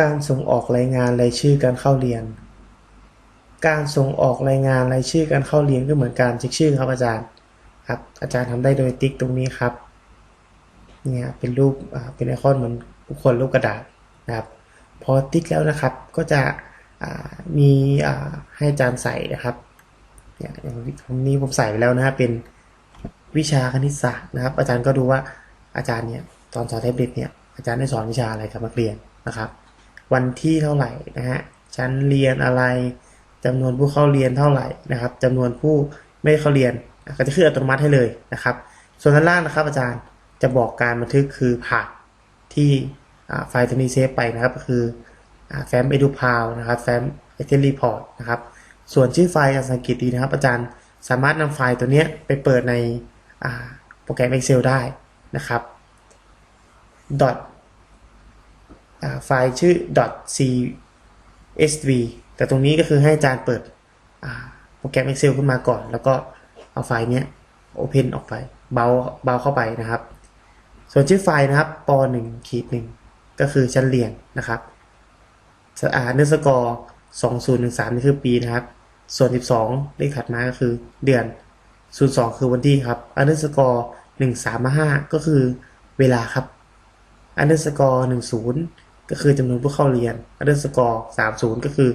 การส่งออกรายงานรายชื่อการเข้าเรียน การส่งออกรายงานรายชื่อการเข้าเรียนก็เหมือนการเช็คชื่อครับอาจารย์ครับอาจารย์ทำได้โดยติ๊กตรงนี้ครับเนี่ยเป็นรูปเป็นไอคอนเหมือนบุคคลรูปกระดาษนะครับ พอติ๊กแล้วนะครับก็จะมีให้อาจารย์ใส่นะครับเนี่ยอย่างนี้ผมใส่ไปแล้วนะฮะเป็นวิชาคณิตศาสตร์นะครับ อาจารย์ก็ดูว่าอาจารย์เนี่ยตอนสอนแท็บเล็ตเนี่ยอาจารย์ได้สอนวิชาอะไรกับนักเรียนนะครับ วันที่เท่าไหร่นะฮะชั้นเรียนอะไรจำนวนผู้เข้าเรียนเท่าไหร่นะครับจำนวนผู้ไม่ได้เข้าเรียนก็จะขึ้นอัตโนมัติให้เลยนะครับ ส่วนด้านล่างนะครับ อาจารย์จะบอกการบันทึกคือผ่านที่ไฟล์ตัวนี้เซฟไปนะครับก็คือแฟ้ม edu p a l นะครับแฟ้ม e x c e l report นะครับส่วนชื่อไฟล์การสังเกตดีนะครับ อาจารย์สามารถนำไฟล์ตัวเนี้ยไปเปิดในโปรแกรม Excel ได้นะครับ dot ไฟล์ชื่อ .csv แต่ตรงนี้ก็คือให้อาจารย์เปิดโปรแกรม Excel ขึ้นมาก่อน แล้วก็เอาไฟล์เนี้ย Open ออกไปเบาเบาเข้าไปนะครับ ส่วนชื่อไฟล์นะครับป1ขีด1ก็คือชั้นเรียนนะครับอ่าเนื้อสกอร์2013 นี่คือปีนะครับ ส่วน 12 เลขถัดมาก็คือเดือน 02 คือวันที่ครับอันเดอร์สกอร์1355 ก็คือเวลาครับอันเดอร์สกอร์หนึ่งศูนย์ ก็คือจำนวนผู้เข้าเรียนอันเดอร์สกอร์สามศูนย์ก็คือ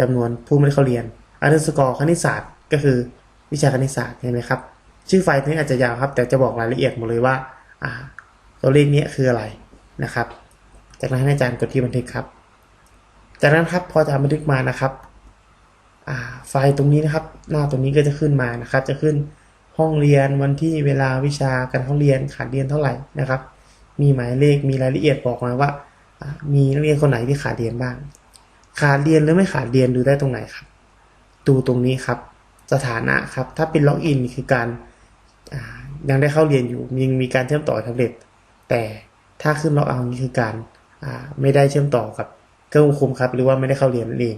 จำนวนผู้ไม่ได้เข้าเรียนอันเดอร์สกอร์คณิตศาสตร์ก็คือวิชาคณิตศาสตร์เห็นไหมครับ ชื่อไฟล์นี้อาจจะยาวครับ แต่จะบอกรายละเอียดหมดเลยว่าอ่าตัวเลขนี้คืออะไรนะครับ จากนั้นให้อาจารย์กดที่บันทึกครับ จากนั้นครับพออาจารย์บันทึกมานะครับอ่าไฟล์ตรงนี้นะครับ หน้าตรงนี้ก็จะขึ้นมานะครับ จะขึ้นห้องเรียนวันที่เวลาวิชาการเข้าเรียนขาดเรียนเท่าไหร่นะครับ มีหมายเลขมีรายละเอียดบอกมาว่า มีนักเรียนคนไหนที่ขาดเรียนบ้าง ขาดเรียนหรือไม่ขาดเรียนดูได้ตรงไหนครับ ดูตรงนี้ครับ สถานะครับ ถ้าเป็นล็อกอินคือการยังได้เข้าเรียนอยู่ยังมีการเชื่อมต่อแท็บเล็ตแต่ถ้าขึ้นล็อกเอานี่คือการไม่ได้เชื่อมต่อกับเครื่องควบคุมครับ หรือว่าไม่ได้เข้าเรียนนั่นเอง